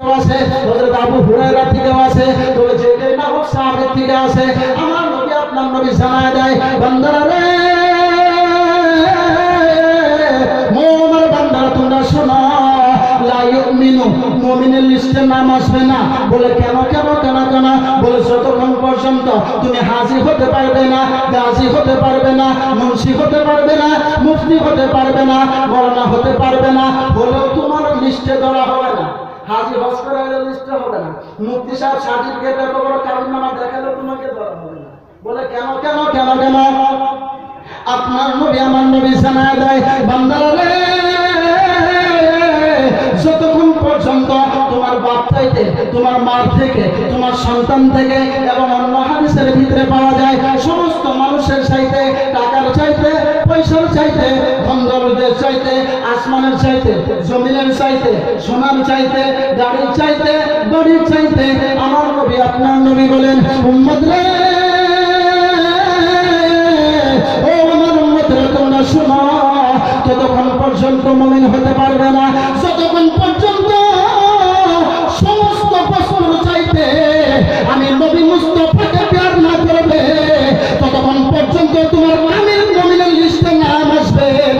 আছে, হযরত আবু হুরায়রা থেকে আছে, তবে যেটাই না হোক সাহাবের থেকে আছে। আমার নবী আপনার নবী জানায় দেয়, বান্দারা রে মোমের বান্দারা তোমরা শোনো তুমি হাজি হতে পারবে না, গাজী হতে পারবে না, মুন্সি হতে পারবে না, মুফতি হতে পারবে না মরনা হতে পারবে না, বলেও তোমার লিস্টে ধরা হবে না। হাজি হজ করে লিস্টে হবে না। মুফতি সাহেব সার্টিফিকেট এত বড় কাবিন নামা দেখালে তোমাকে ধরা হবে না। বলে, কেন কেন কেন কেন? আপনার নবী, আমার নবী জানায় দেয়, বান্দারা যতক্ষণ পর্যন্ত তোমার বাপ চাইতে, তোমার মা থেকে, তোমার সন্তান থেকে এবং অন্য হাদিসের ভিতরে পাওয়া যায়, সমস্ত মানুষের চাইতে পয়সার চাইতে বন্দরদের চাইতে, আসমানের চাইতে, জমিনের চাইতে, সোনার চাইতে, গাড়ির চাইতে, বাড়ির চাইতে, আমার নবী, আপনার নবী বলেন উম্মদ রে!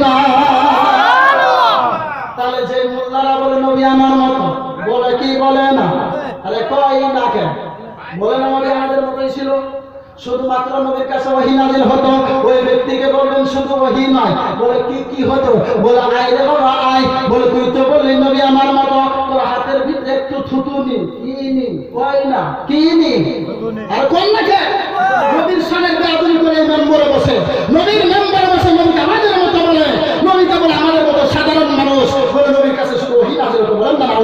না। তাহলে যে মোল্লারা বলে নবী আমার মতো বলে কি বলে না? আরে কয় না কেন? বলে না নবী আমাদের মতোই ছিল? শুধুমাত্র নবীর কাছে ওহি নাজিল হতো। ওই ব্যক্তিকে বলবেন শুধু ওহি নয় বলে কি কি হতো? বলে আয় রে বাবা আয় বলে তুই তো বললি নবী আমার মতো তোর হাতের ভিতরে একটু থুতু নি কি নি কয় না? কি নি আর কোন না কে নবীর সানের বেআদবি করে মেম্বরে বসে। নবীর মেম্বরে বসে নবীকে আমাদের মতো বলে নবীকে বলে আমাদের মতো সাধারণ মানুষ বলে নবীর কাছে শুধু ওহি নাজিল হতো বলেন না নাউজুবিল্লাহ নাউজুবিল্লাহ বলেন না নাউজুবিল্লাহ সূরা ইয়াসিনের একটা আয়াত আছে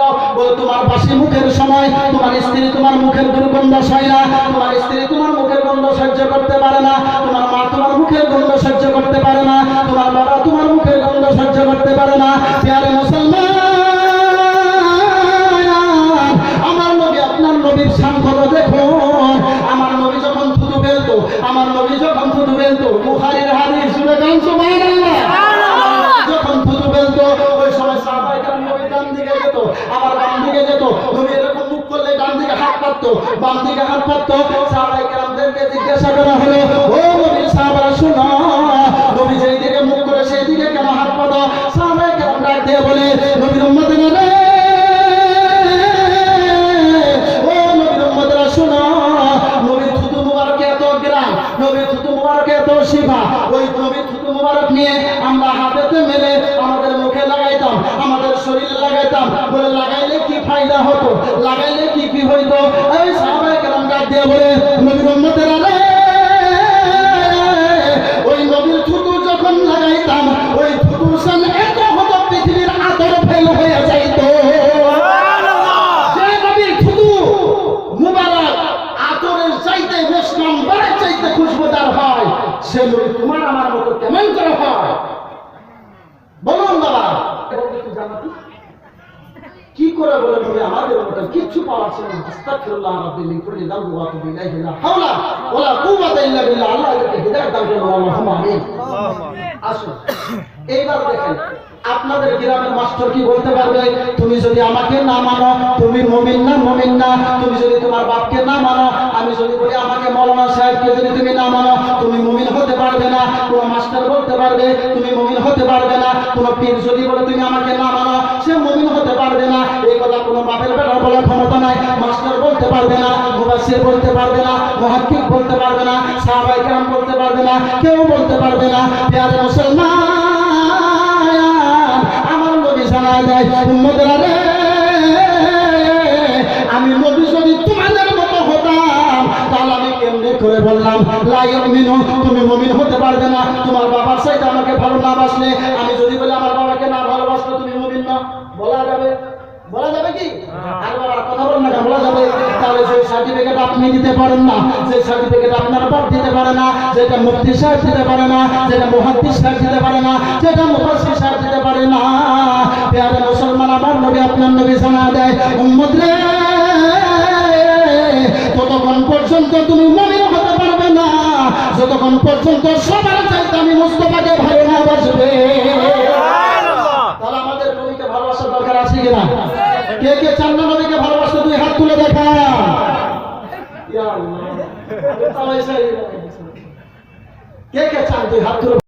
তোমার বাসি মুখের সময়, তোমার স্ত্রী তোমার মুখের দুর্গন্ধ সয় না, তোমার স্ত্রী তোমার মুখের গন্ধ সহ্য করতে পারে না, তোমার মা তোমার মুখের গন্ধ সহ্য করতে পারে না, তোমার বাবা তোমার মুখের গন্ধ সহ্য করতে পারে না। প্যারে মুসলমান, আমার নবী আপনার আমার যখন থুতু ফেলতো, আমার নবী যখন থুতু ফেলতো, বুখারীর হাদিস শুনে গান সুবহানাল্লাহ যখন থুতু ফেলতো ওই সময় সাহাবায়ে কেরাম নবীর ডান দিকে যেত আবার বাম দিকে যেত নবী এরকম মুখ করলে ডান দিকে হাত পাততো, বাম দিকে হাত পাততো। সাহাবায়ে কেরামদেরকে জিজ্ঞাসা করা হলো, ও নবীর সাহাবারা, শুনো, নবী যেই দিকে মুখ করে সেই দিকে কেন হাত পাতো? সাহাবায়ে কেরাম ডাক দিয়ে বলে, নবীর উম্মতেরা রে ও নবীর উম্মতেরা, শুনো, নবীর থুতু মুবারকে এত গ্রাম, নবীর থুতু মুবারকে এত শিফা, ওই নবীর থুতু মুবারক নিয়ে আমরা হাতেতে মেলে শরীরে লাগাইতাম বলে লাগাইলে কি ফায়দা হতো? লাগাইলে কি কি হইতো? এই সাহাবায়ে কেরাম গাদ দিয়ে বলে, নবীর উম্মতেরা কি করে বলে নবী আমাদের মতো কিচ্ছু পাওয়ার ছিল না। আস্তাগফিরুল্লাহ রাব্বিল মিন কুল্লি যামবি ওয়া আতুবু ইলাইহি লা হাওলা ওয়ালা কুওয়াতা ইল্লা বিল্লাহ। আল্লাহ এদেরকে হিদায়াত করুন আল্লাহুম্মা আমিন। আসুন। এইবার দেখেন আপনাদের গ্রামের মাস্টার কি বলতে পারবে? তুমি যদি আমাকে না মানো, তুমি মমিন না মমিন না। তুমি যদি তোমার বাপকে না মানো, আমি যদি বলি আমাকে মৌলানা সাহেবকে যদি তুমি না মানো, তুমি মমিন হতে পারবে না। কোনো মাস্টার বলতে পারবে, তুমি মমিন হতে পারবে না। কোনো পীর যদি বলে তুমি আমাকে না মানো, সে মমিন হতে পারবে না। এই কথা কোনো বাপের বেটার বলার ক্ষমতা নাই। মাস্টার বলতে পারবে না মুবাসির বলতে পারবে না মহাকিক বলতে পারবে না সাহাবাই কেরাম বলতে পারবে না, কেউ বলতে পারবে না। প্যারে মুসলমান রে আমি নবী যদি তোমাদের মতো হতাম তাহলে আমি কেমনে করে বললাম লাইন মিনু তুমি মমিন হতে পারবে না তোমার বাবার সাথে আমাকে ভালো না বাসলে আমি যদি বলি আমার বাবাকে না ভালোবাসলে তুমি মমিন না? বলা যাবে? বলা যাবে কি? আর বাবা কথা বলেন না বলা যাবে? তাহলে সেই সার্টিফিকেট আপনি দিতে পারেন না সেই সার্টিফিকেট আপনার বাপ দিতে পারে না যেটা মুফতি সাহেব দিতে পারে না যেটা মুহাদ্দিস সাহেব দিতে পারে না যেটা মুফাসসির সাহেব দিতে পারে না পেয়ারে মুসলমান আমার নবী আপনার নবী জানা দেয় উম্মত রে ততক্ষণ পর্যন্ত তুমি মমিন হতে পারবে না। যতক্ষণ পর্যন্ত সবার চাইতে আমি মুস্তফাকে ভালো না বাসবে তাহলে আমাদের নবীকে ভালোবাসার দরকার আছে কিনা কে কে চান না নবীকে ভালোবাসতে? তুই হাত তুলে দেখা। কে কে চান? তুই হাত তুলে